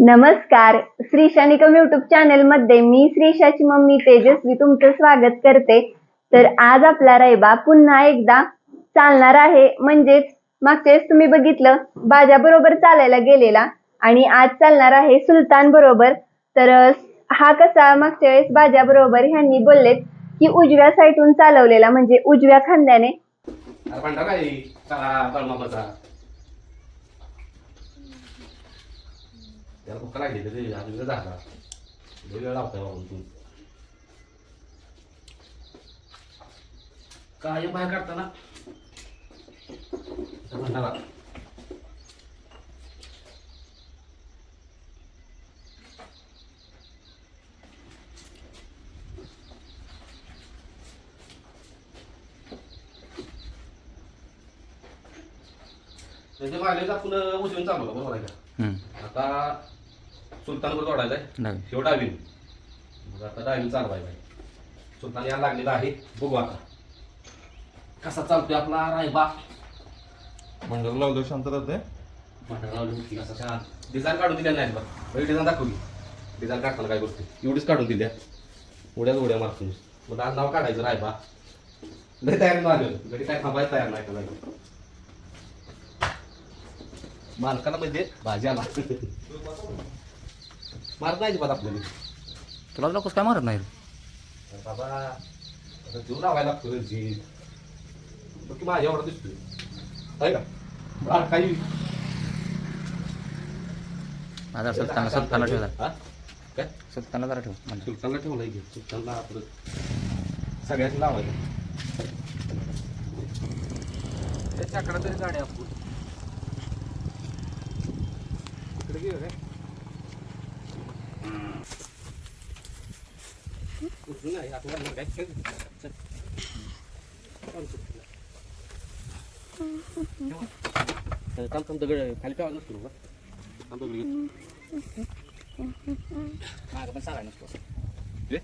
नमस्कार. श्री शनिकम युट्यूब चॅनलमध्ये मी श्रीशाची मम्मी तेजस्वी तुमचं स्वागत करते. तर आज आपला रायबा पुन्हा एकदा चालणार आहे. म्हणजेच मागच्या वेळेस तुम्ही बघितलं बाजा बरोबर चालायला गेलेला आणि आज चालणार आहे सुलतान बरोबर. तर हा कसा मागच्या वेळेस बाजा बरोबर ह्यांनी बोललेत की उजव्या साईडून चालवलेला म्हणजे उजव्या खांद्याने. अरे भांडा काय चला तळमामाचा त्याला भुका लागली तर ते अजून झाला लय वेळ लावताय बाबा तू काय बाहेर काढताना त्या भांडारा त्याच्या मागेच आपण उजवीन चालवलं बरोबर आहे का हम्म. आता सुलतानवर जोडायचा आहे. शेव डावीन मग आता डावीन चालवायचा आहे सुलतान यायला लागलेला आहे. बघू आता. कसा चालतोय आपला रायबा मंडळ लावलं शांत राहते म्हणणार लावली होती कसा छान डिझाईन काढून दिल्या नाही बघ. डिझाईन दाखवली. डिझाईन काढताना काय गोष्टी एवढीच काढून दिल्या. उड्याच उड्या मारतो मग आज नाव काढायचं रायबा लय तयारी मारलं घरी काय थांबायचं तयार नाही करायला मालकाला म्हणजे भाज्याला. मारत नाही अजिबात आपल्याला. तुला लोकच काय मारत नाही अरे बाबा आता जीव लावायला लागतो जीव बघ की माझ्या एवढा दिसतोय. आहे का? बाळ काही माझा सुलताना सुलताना ठेवला हा? काय? सुलताना जरा ठेव म्हणजे. सुलतानला ठेवलाय की सुलतानला आपलं सगळ्याच त्याच्याकडे तरी गाडी आपण. इकडे गेलं काय उचलून नाही, आपल्याला काय खेळ. चल. चल, थांब, थांब, दगड खाली ठेवा नसतो का? मागं पण सांगाय नसतो हे?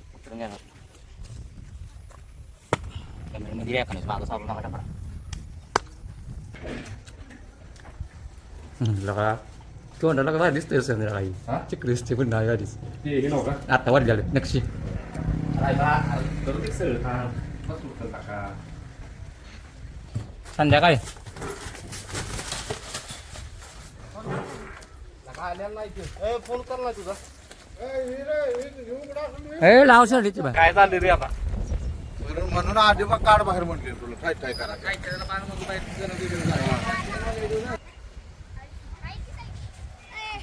या का मागं सारून टाका लगा किंवा लगा भारी दिसतोय संध्याकाळी हा? चिकली दिसते पण नाही गाडीच ते हे नव्हतं का? आता वाढ झालं नक्षी. संध्याकाळी लगा आलेला नाही ते. ए, फोन कर ना तुझा ए लाव शर्टीची बाय काय झालं रे आता म्हणून आधी मग काढ बाहेर म्हटले तुला काय काय करा गावातच काय बोलत काय काय इकडे काय माझं बिल ब्या काय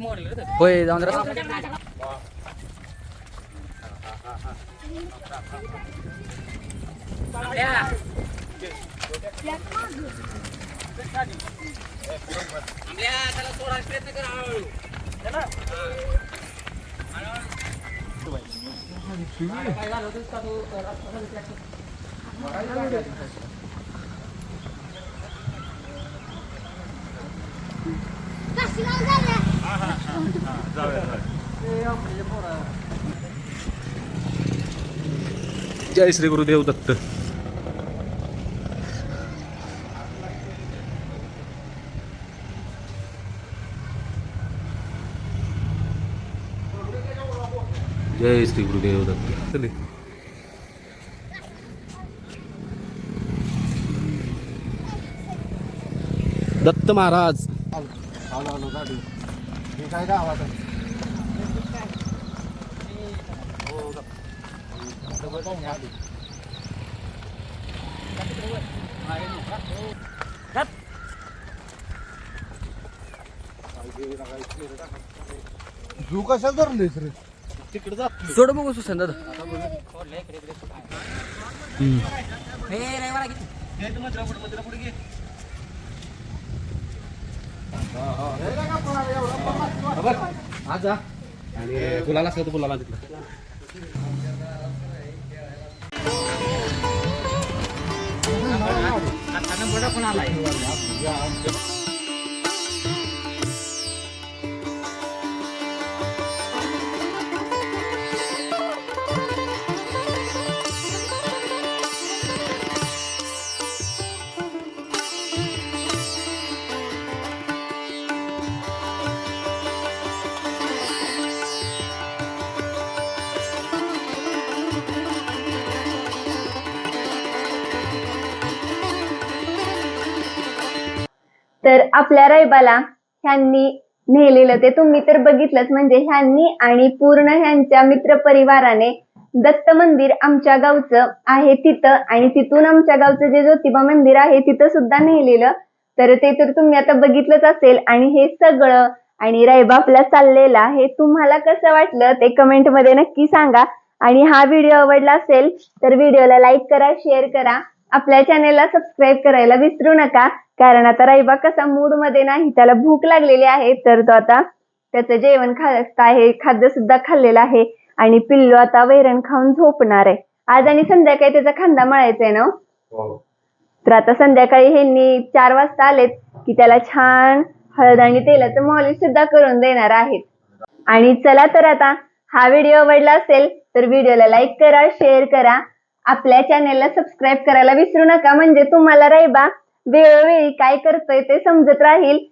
मोडलं होय जाऊन जरा. बाबड्या. जय श्री गुरुदेव दत्त. जय श्री गुरुदेव दत्त. चले. दत्त महाराज. काय आवाज झू कशा धरलीस रे? सोड बघू सुशांत दादा हे आज जा आणि फुलाला असलं तर फुलाला तिकडं हा, आता नंबर पण आलाय तर आपल्या रायबाला ह्यांनी नेलेलं ते तुम्ही तर बघितलंच म्हणजे ह्यांनी आणि पूर्ण ह्यांच्या मित्रपरिवाराने दत्त मंदिर आमच्या गावचं आहे तिथं आणि तिथून आमच्या गावचं जे ज्योतिबा मंदिर आहे तिथं सुद्धा नेलेलं. तर ते तर तुम्ही आता बघितलंच असेल आणि हे सगळं आणि रायबा आपला चाललेला हे तुम्हाला कसं वाटलं ते कमेंटमध्ये नक्की सांगा. आणि हा व्हिडिओ आवडला असेल तर व्हिडिओला लाईक करा शेअर करा. आपल्या चॅनेलला सबस्क्राईब करायला विसरू नका. कारण आता राईबा कसा मूडमध्ये नाही त्याला भूक लागलेली आहे तर तो आता त्याचं जेवण खात आहे खाद्य सुद्धा खाल्लेलं आहे आणि पिल्लू आता वैरण खाऊन झोपणार आहे. आज आणि संध्याकाळी त्याचा खांदा मळायचा आहे ना हो? हो. तर आता संध्याकाळी ह्यांनी चार वाजता आलेत की त्याला छान हळद आणि तेलाचं मॉलिश सुद्धा करून देणार आहेत. आणि चला तर आता हा व्हिडिओ आवडला असेल तर व्हिडिओला लाईक करा शेअर करा. आपल्या चॅनेलला सबस्क्राईब करायला विसरू नका. म्हणजे तुम्हाला राहिबा वेळोवेळी काय करतोय ते समजत राहील.